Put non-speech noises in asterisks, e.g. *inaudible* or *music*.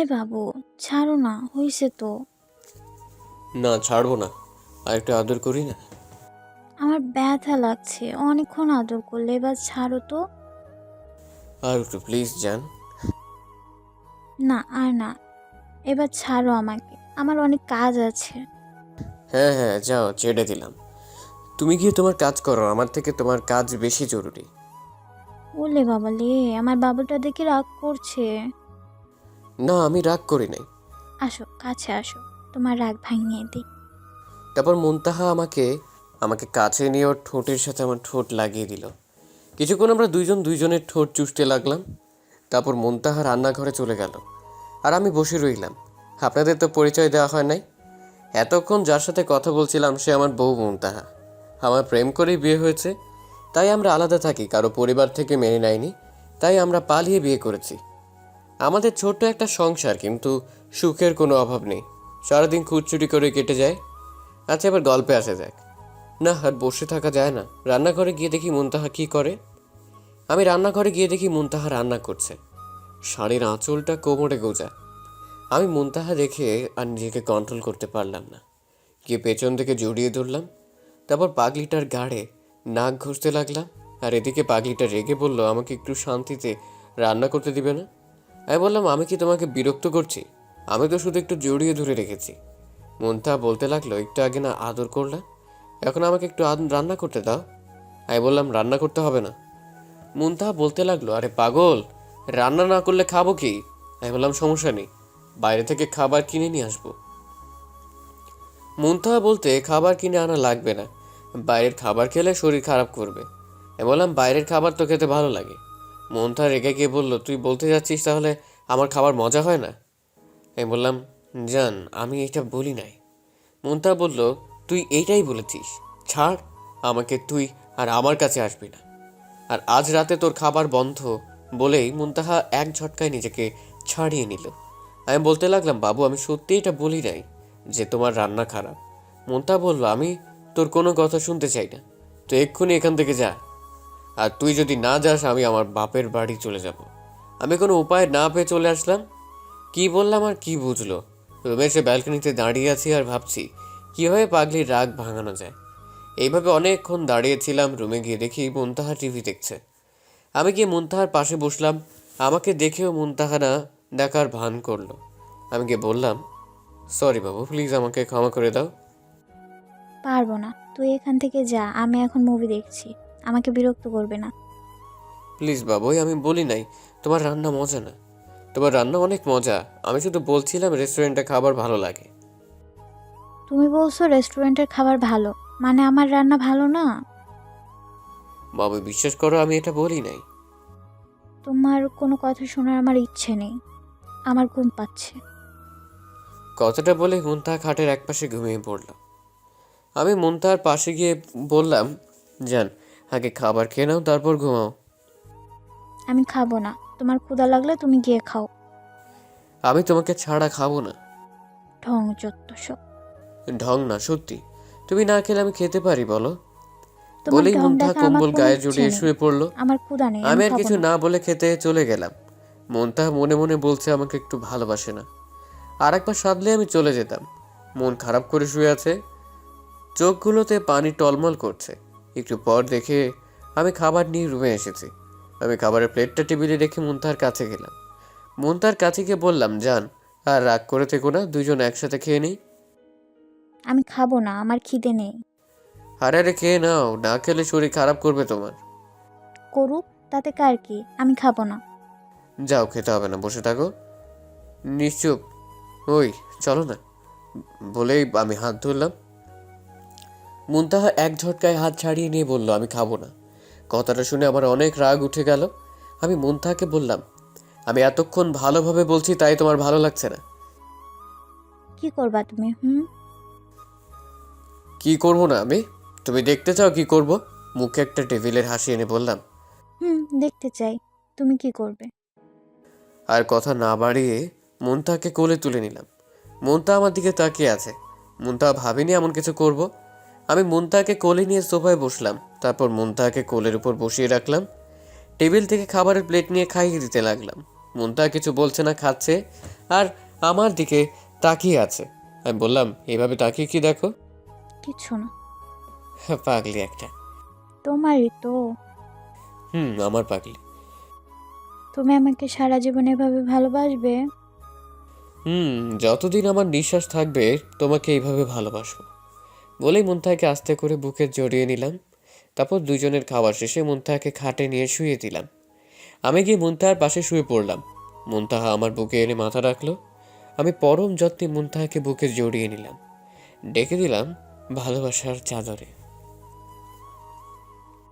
এই বাবু ছাড়ো না হয়েছে তো। না ছাড়বো না। আর একটু আদর করি না? আমার ব্যথা লাগছে অনেকক্ষণ আদর করলে এবার ছাড়ো তো। আর একটু প্লিজ যান না আর না এবার ছাড়ো আমাকে আমার অনেক কাজ আছে। হ্যাঁ হ্যাঁ যাও ছেড়ে দিলাম। তুমি গিয়ে তোমার কাজ করো আমার থেকে তোমার কাজ বেশি জরুরি। বলে বাবা লে আমার বাবুটা দেখে রাগ করছে। না আমি রাগ করি নাই। আসো কাছে আসো তোমার রাগ ভাঙিয়ে দিই। তারপর মুনতাহা আমাকে আমাকে কাছে নিয়ে ওর ঠোঁটের সাথে আমার ঠোঁট লাগিয়ে দিল। কিছুক্ষণ আমরা দুইজন দুইজনের ঠোঁট চুষতে লাগলাম। তারপর মুনতাহা রান্নাঘরে চলে গেল। আর আমি বসে রইলাম। আপনাদের তো পরিচয় দেওয়া হয় নাই। এতক্ষণ যার সাথে কথা বলছিলাম সে আমার বউ মুনতাহা। আমার প্রেম করেই বিয়ে হয়েছে। তাই আমরা আলাদা থাকি কারও পরিবার থেকে মেনে নেয়নি। তাই আমরা পালিয়ে বিয়ে করেছি। আমাদের ছোট্ট একটা সংসার, কিন্তু সুখের কোনো অভাব নেই। সারাদিন খুঁটচুটি করে কেটে যায়। আচ্ছা এবার গল্পে আসা যাক। না, আর বসে থাকা যায় না। রান্নাঘরে গিয়ে দেখি মুনতাহা কি করে। আমি রান্নাঘরে গিয়ে দেখি মুনতাহা রান্না করছে। শাড়ির আঁচলটা কোমরে গোজা। আমি মুনতাহা দেখে আর নিজেকে কন্ট্রোল করতে পারলাম না। গিয়ে পেছন থেকে জড়িয়ে ধরলাম। তারপর পাগলিটার গাড়ে নাক ঘষতে লাগলাম। আর এদিকে পাগলিটা রেগে বলল, আমাকে একটু শান্তিতে রান্না করতে দিবে না? আমি বললাম, আমি কি তোমাকে বিরক্ত করছি? আমি তো শুধু একটু জড়িয়ে ধরে রেখেছি। মনতা বলতে লাগল, একটু আগে না আদর করলাম এখন আমাকে একটু রান্না করতে দাও। আমি বললাম, রান্না করতে হবে না। মুনতাহা বলতে লাগল, আরে পাগল, রান্না না করলে খাব কি? আমি বললাম, সমস্যা নেই, বাইরে থেকে খাবার কিনে নিয়ে আসব। মুনতাহা বলতে, খাবার কিনে আনা লাগবে না, বাইরের খাবার খেলে শরীর খারাপ করবে। আমি বললাম, বাইরের খাবার তো খেতে ভালো লাগে। মনতা রেগে গিয়ে বলল, তুই বলতে যাচ্ছিস তাহলে আমার খাবার মজা হয় না? আমি বললাম, জান, আমি এটা বলি নাই। মনতা বলল, তুই এইটাই বলেছিস, ছাড়, আমাকে তুই আর আমার কাছে আসবি না। আর আজ রাতে তোর খাবার বন্ধ বলেই মুনতাহা এক ঝটকায় নিজেকে ছাড়িয়ে নিল। আমি বলতে লাগলাম, বাবু, আমি সত্যি এটা বলি নাই যে তোমার রান্না খারাপ। মনতা বলল, আমি তোর কোনো কথা শুনতে চাই না। তো এক্ষুনি এখান থেকে যা। আর তুই যদি না যাস, আমি আমার বাপের বাড়ি চলে যাব। আমি কোনো উপায় না পেয়ে চলে আসলাম। কি বললাম আর কি বুঝলো? রুমে এসে ব্যালকনিতে দাঁড়িয়ে আছি আর ভাবছি, কীভাবে পাগলির রাগ ভাঙানো যায়? এইভাবে অনেকক্ষণ দাঁড়িয়েছিলাম, রুমে গিয়ে দেখি মুনতাহা টিভি দেখছে। আমি গিয়ে মুনতাহার পাশে বসলাম। আমাকে দেখেও মুনতাহা না দেখার ভান করল। আমি গিয়ে বললাম সরি বাবু প্লিজ আমাকে ক্ষমা করে দাও। পারব না। তুই এখান থেকে যা, আমি এখন মুভি দেখছি। আমাকে বিরক্ত করবে না। প্লিজ বাবুই আমি বলি নাই তোমার রান্না মজা না। তোমার রান্না অনেক মজা আমি শুধু বলছিলাম রেস্টুরেন্টে খাবার ভালো লাগে। তুমি বলছো রেস্টুরেন্টের খাবার ভালো মানে আমার রান্না ভালো না? বাবু বিশ্বাস করো আমি এটা বলি নাই। তোমার কোনো কথা শোনার আমার ইচ্ছে নেই আমার ঘুম পাচ্ছে। কথাটা বলে মুনতাহা খাটের একপাশে ঘুমিয়ে পড়ল। আমি মুনতাহার পাশে গিয়ে বললাম যান আগে খাবার খেয়ে নাও তারপর ঘুমাও। আমি খাব না। তোমার ক্ষুধা লাগলে তুমি গিয়ে খাও। আমি তোমাকে ছাড়া খাব না। ঢং যত সব ঢং না সত্যি। তুমি না খেলে আমি খেতে পারি বলো। তোমার বলেই ঢং মুনতাহা দেখা আমার কম্বল কোনো গায়ে ইচ্ছে জড়িয়ে নেই। শুয়ে পড়ল। আমার ক্ষুধা নেই আমি আর খাব কিছু না। না বলে খেতে চলে গেলাম। মনটা মনে মনে বলছে আমাকে একটু ভালোবাসে না। আর একবার সাধলে আমি চলে যেতাম। মন খারাপ করে শুয়ে আছে। চোখগুলোতে পানি টলমল করছে। একটু পর দেখে আমি খাবার নিয়ে রুমে এসেছি। আমি খাবারের প্লেটটা টেবিলে রেখে মুনতার কাছে গেলাম। মুনতার কাছে গিয়ে বললাম যান আর রাগ করে থেকো না দুজন একসাথে খেয়ে নিই? আমি খাব না আমার খিদে নেই। আরে আরে খেয়ে নাও না খেলে শরীর খারাপ করবে তোমার। করুক তাতে কার কি? আমি খাব না। যাও খেতে হবে না বসে থাকো। নিশ্চুপ ওই চলো না। বলেই আমি হাত ধরলাম। মুনতাহা এক ঝটকায় হাত ছাড়িয়ে নিয়ে বলল আমি খাব না। কথাটা শুনে আমার অনেক রাগ উঠে গেল। আমি মুনতাহাকে বললাম আমি এতক্ষণ ভালোভাবে বলছি তাই তোমার ভালো লাগছে না। কি করবা তুমি হুম? কি করব না আমি? তুমি দেখতে চাও কি করব? মুখে একটা টেবিলের হাসি এনে বললাম। হুম দেখতে চাই তুমি কি করবে? আর কথা না বাড়িয়ে মনতাকে কোলে তুলে নিলাম। মনতা আমার দিকে তাকিয়ে আছে। মনতা ভাবিনি এমন কিছু করব। আমি মনতাকে কোলে নিয়ে সোফায় বসলাম। তারপর মনতাকে কোলের উপর বসিয়ে রাখলাম। টেবিল থেকে খাবারের প্লেট নিয়ে খাইয়ে দিতে লাগলাম। মনতা কিছু বলছে না খাচ্ছে আর আমার দিকে তাকিয়ে আছে। আমি বললাম এভাবে তাকিয়ে কি দেখো? কিছু না। *laughs* পাগলি একটা। তোমারই তো। হুম আমার পাগলি। তুমি আমাকে সারা জীবন এভাবে ভালোবাসবে? হুম যতদিন আমার নিঃশ্বাস থাকবে তোমাকে এইভাবে ভালোবাসবো। বলেই মুনতাহাকে আস্তে করে বুকে জড়িয়ে নিলাম। তারপর দুজনের খাওয়া শেষে মুনতাহাকে খাটে নিয়ে শুয়ে দিলাম। আমি গিয়ে মুন্তাহার পাশে শুয়ে পড়লাম। মুনতাহা আমার বুকে এনে মাথা রাখল। আমি পরম যত্নে মুনতাহাকে বুকে জড়িয়ে নিলাম। ডেকে দিলাম ভালোবাসার চাদরে।